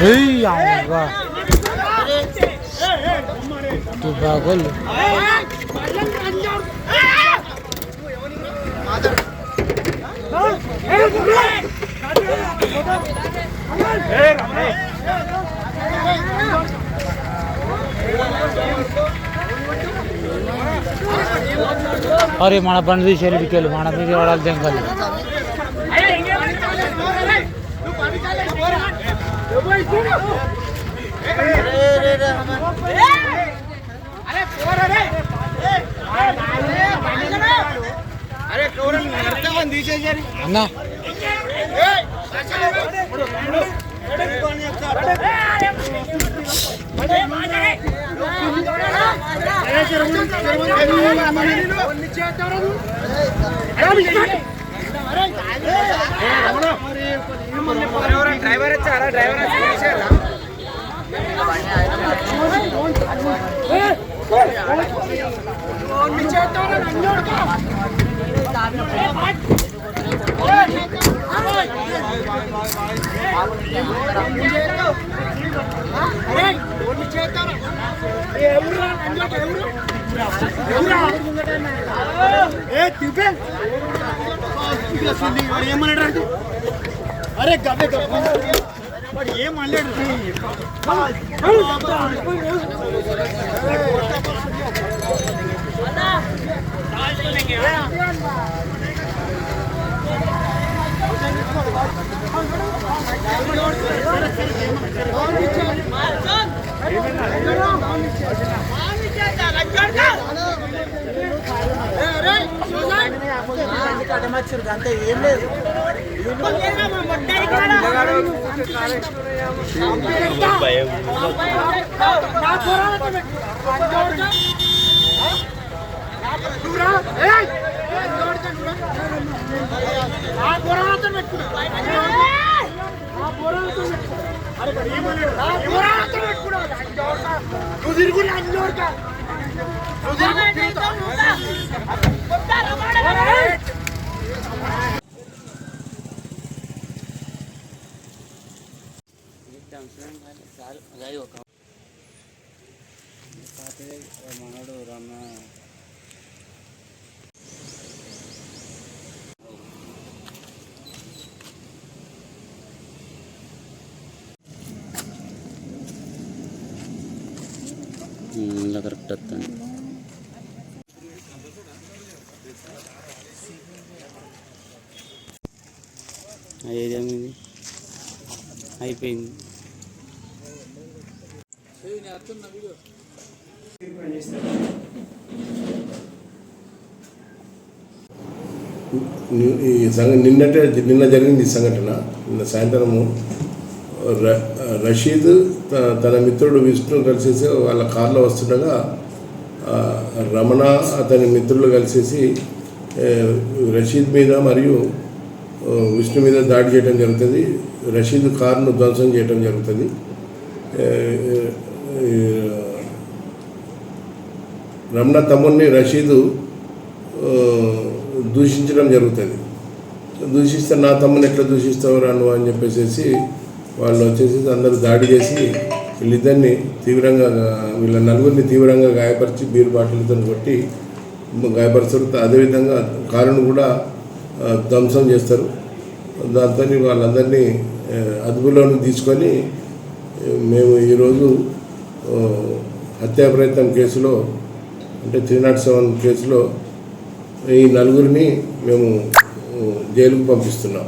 अरे আমরা তো পাগল अरे चलो बंद शेरी बिकेल माणा जंगल అన్నా చేస్తారు డ్రైవర్ వచ్చారా డ్రైవర్ వచ్చారా ఏమన్నాడు అరే గవ్వే వాడు ఏం అనలేడు నువ్వు తిరుగుడు అన్నోడుకా మనోడు రమ్మ ఇలా కరెక్ట్ వస్తుంది ఏదేమైంది అయిపోయింది. ఈ సంఘ నిన్నటే నిన్న జరిగింది ఈ సంఘటన. నిన్న సాయంత్రము ర- రషీద్ తన మిత్రుడు విష్ణు కలిసేసి వాళ్ళ కారులో వస్తుండగా రమణ అతని మిత్రులు కలిసేసి రషీద్ మీద మరియు విష్ణు మీద దాడి చేయడం జరుగుతుంది. రషీద్ కారును ధ్వంసం చేయడం జరుగుతుంది. రమణ తమ్ముడిని రషీదు దూషించడం జరుగుతుంది. దూషిస్తే నా తమ్ముని ఎట్లా దూషిస్తావు రాను అని చెప్పేసి వాళ్ళు వచ్చేసి అందరూ దాడి చేసి వీళ్ళిద్దరిని తీవ్రంగా వీళ్ళ నలుగురిని తీవ్రంగా గాయపరిచి బీరు బాటిల్తో కొట్టి గాయపరుస్తారు. అదేవిధంగా కారును కూడా ధ్వంసం చేస్తారు. దాంతో వాళ్ళందరినీ అదుపులోని తీసుకొని మేము ఈరోజు హత్యా ప్రయత్నం కేసులో అంటే త్రీ నాట్ సెవెన్ కేసులో ఈ నలుగురిని మేము జైలుకు పంపిస్తున్నాం.